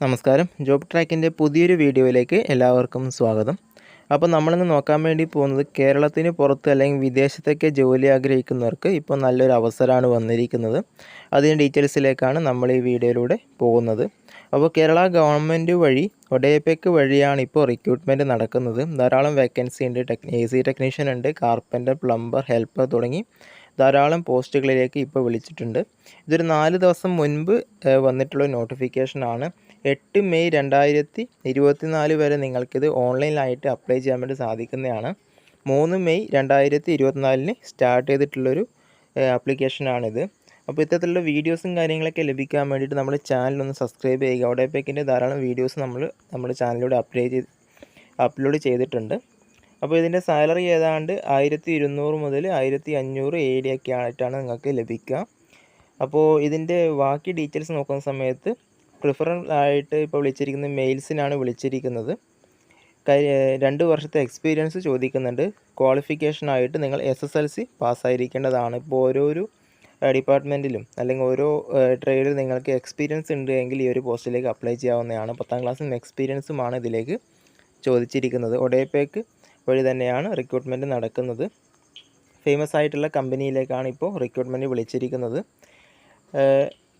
നമസ്കാരം. ജോബ് ട്രാക്കിന്റെ പുതിയൊരു വീഡിയോയിലേക്ക് എല്ലാവർക്കും സ്വാഗതം. അപ്പോൾ നമ്മളിന്ന് നോക്കാൻ വേണ്ടി പോകുന്നത് കേരളത്തിന് പുറത്ത് അല്ലെങ്കിൽ വിദേശത്തൊക്കെ ജോലി ആഗ്രഹിക്കുന്നവർക്ക് ഇപ്പോൾ നല്ലൊരു അവസരമാണ് വന്നിരിക്കുന്നത്. അതിന്റെ ഡീറ്റെയിൽസിലേക്കാണ് നമ്മൾ ഈ വീഡിയോയിലൂടെ പോകുന്നത്. അപ്പോൾ കേരള ഗവൺമെന്റ് വഴി ഒഡേപെക്ക് വഴിയാണ് ഇപ്പോൾ റിക്രൂട്ട്മെന്റ് നടക്കുന്നത്. ധാരാളം വേക്കൻസി ഉണ്ട് ടെക് എ സി ടെക്നീഷ്യൻ ഉണ്ട് കാർപ്പന്റർ പ്ലംബർ ഹെൽപ്പർ തുടങ്ങി ധാരാളം പോസ്റ്റുകളിലേക്ക് ഇപ്പോൾ വിളിച്ചിട്ടുണ്ട്. ഇതൊരു നാല് ദിവസം മുൻപ് വന്നിട്ടുള്ള നോട്ടിഫിക്കേഷനാണ് എട്ട് മെയ് രണ്ടായിരത്തി ഇരുപത്തിനാല് വരെ നിങ്ങൾക്കിത് ഓൺലൈനായിട്ട് അപ്ലൈ ചെയ്യാൻ വേണ്ടി സാധിക്കുന്നതാണ്. മൂന്ന് മെയ് രണ്ടായിരത്തി ഇരുപത്തിനാലിന് സ്റ്റാർട്ട് ചെയ്തിട്ടുള്ളൊരു ആപ്ലിക്കേഷനാണിത് അപ്പോൾ ഇത്തരത്തിലുള്ള വീഡിയോസും കാര്യങ്ങളൊക്കെ ലഭിക്കാൻ വേണ്ടിയിട്ട് നമ്മുടെ ചാനലൊന്ന് സബ്സ്ക്രൈബ് ചെയ്യുക. അവിടെ പേക്കിന്റെ ധാരാളം വീഡിയോസ് നമ്മൾ നമ്മുടെ ചാനലിലൂടെ അപ്ലൈ ചെയ്ത് അപ്ലോഡ് ചെയ്തിട്ടുണ്ട്. അപ്പോൾ ഇതിന്റെ സാലറി ഏതാണ്ട് ആയിരത്തി ഇരുന്നൂറ് മുതൽ ആയിരത്തി അഞ്ഞൂറ് ഒക്കെ ആയിട്ടാണ് നിങ്ങൾക്ക് ലഭിക്കുക. അപ്പോൾ ഇതിന്റെ ബാക്കി ഡീറ്റെയിൽസ് നോക്കുന്ന സമയത്ത് പ്രിഫറൻസ് ആയിട്ട് ഇപ്പോൾ വിളിച്ചിരിക്കുന്ന മെയിൽസിനാണ് വിളിച്ചിരിക്കുന്നത്. രണ്ട് വർഷത്തെ എക്സ്പീരിയൻസ് ചോദിക്കുന്നുണ്ട്. ക്വാളിഫിക്കേഷനായിട്ട് നിങ്ങൾ എസ് എസ് എൽ സി പാസ്സായിരിക്കേണ്ടതാണ്. ഇപ്പോൾ ഓരോരു ഡിപ്പാർട്ട്മെന്റിലും അല്ലെങ്കിൽ ഓരോ ട്രേഡിൽ നിങ്ങൾക്ക് എക്സ്പീരിയൻസ് ഉണ്ട് എങ്കിൽ ഈ ഒരു പോസ്റ്റിലേക്ക് അപ്ലൈ ചെയ്യാവുന്നതാണ്. പത്താം ക്ലാസ്സിൽ എക്സ്പീരിയൻസുമാണ് ഇതിലേക്ക് ചോദിച്ചിരിക്കുന്നത്. ഒഡേപേക്ക് വഴി തന്നെയാണ് റിക്രൂട്ട്മെന്റ് നടക്കുന്നത്. ഫേമസ് ആയിട്ടുള്ള കമ്പനിയിലേക്കാണ് ഇപ്പോൾ റിക്രൂട്ട്മെന്റ് വിളിച്ചിരിക്കുന്നത്.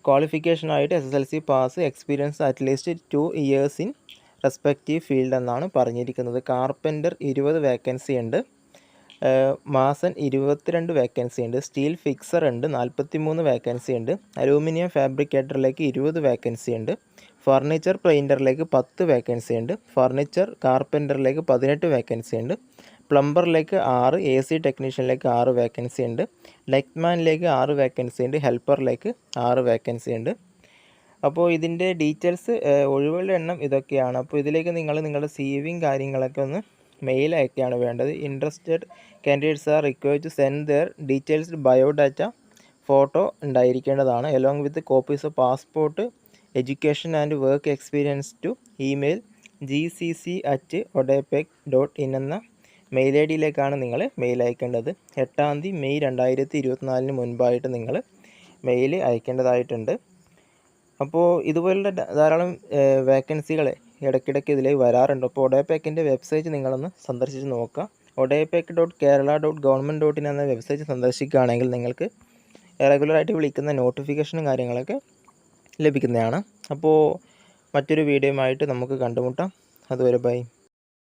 ക്വാളിഫിക്കേഷനായിട്ട് S S L C pass experience at least two years in respective field എന്നാണ് പറഞ്ഞിരിക്കുന്നത്. കാർപ്പന്റർ ഇരുപത് വേക്കൻസി ഉണ്ട്. മാസൻ ഇരുപത്തിരണ്ട് വേക്കൻസി ഉണ്ട്. സ്റ്റീൽ ഫിക്സർ ഉണ്ട്. നാൽപ്പത്തി മൂന്ന് വേക്കൻസി ഉണ്ട് അലൂമിനിയം ഫാബ്രിക്കേറ്ററിലേക്ക് ഇരുപത് വേക്കൻസി ഉണ്ട്. ഫർണിച്ചർ പെയിന്ററിലേക്ക് പത്ത് വേക്കൻസി ഉണ്ട്. ഫർണിച്ചർ കാർപ്പന്ററിലേക്ക് പതിനെട്ട് വേക്കൻസി ഉണ്ട്. പ്ലംബറിലേക്ക് ആറ് എ സി ടെക്നീഷ്യനിലേക്ക് ആറ് വേക്കൻസി ഉണ്ട്. ലെക്മാനിലേക്ക് ആറ് വേക്കൻസി ഉണ്ട്. ഹെൽപ്പറിലേക്ക് ആറ് വേക്കൻസി ഉണ്ട്. അപ്പോൾ ഇതിന്റെ ഡീറ്റെയിൽസ് ഒഴിവുകളുടെ എണ്ണം ഇതൊക്കെയാണ്. അപ്പോൾ ഇതിലേക്ക് നിങ്ങൾ നിങ്ങളുടെ സി വിയും കാര്യങ്ങളൊക്കെ ഒന്ന് മെയിൽ അയക്കുകയാണ് വേണ്ടത്. Interested candidates are required to send their details biodata photo ഉണ്ടായിരിക്കേണ്ടതാണ്. Along with copies of passport education and work experience to email G C C at ODEPC dot in എന്ന മെയിൽ ഐ ഡിയിലേക്കാണ് നിങ്ങൾ mail അയക്കേണ്ടത്. എട്ടാം തീയതി May രണ്ടായിരത്തി ഇരുപത്തിനാലിന് മുൻപായിട്ട് നിങ്ങൾ mail അയക്കേണ്ടതായിട്ടുണ്ട്. അപ്പോൾ ഇതുപോലുള്ള ധാരാളം വേക്കൻസികൾ ഇടയ്ക്കിടയ്ക്ക് ഇതിലേ വരാറുണ്ട്. അപ്പോൾ ഒഡേപെക്കിന്റെ വെബ്സൈറ്റ് നിങ്ങളൊന്ന് സന്ദർശിച്ച് നോക്കുക. ODEPC dot Kerala dot government dot in എന്ന വെബ്സൈറ്റ് സന്ദർശിക്കുകയാണെങ്കിൽ നിങ്ങൾക്ക് റെഗുലറായിട്ട് വിളിക്കുന്ന നോട്ടിഫിക്കേഷനും കാര്യങ്ങളൊക്കെ ലഭിക്കുന്നതാണ്. അപ്പോൾ മറ്റൊരു വീഡിയോയുമായിട്ട് നമുക്ക് കണ്ടുമുട്ടാം. അതുവരെ ബൈ.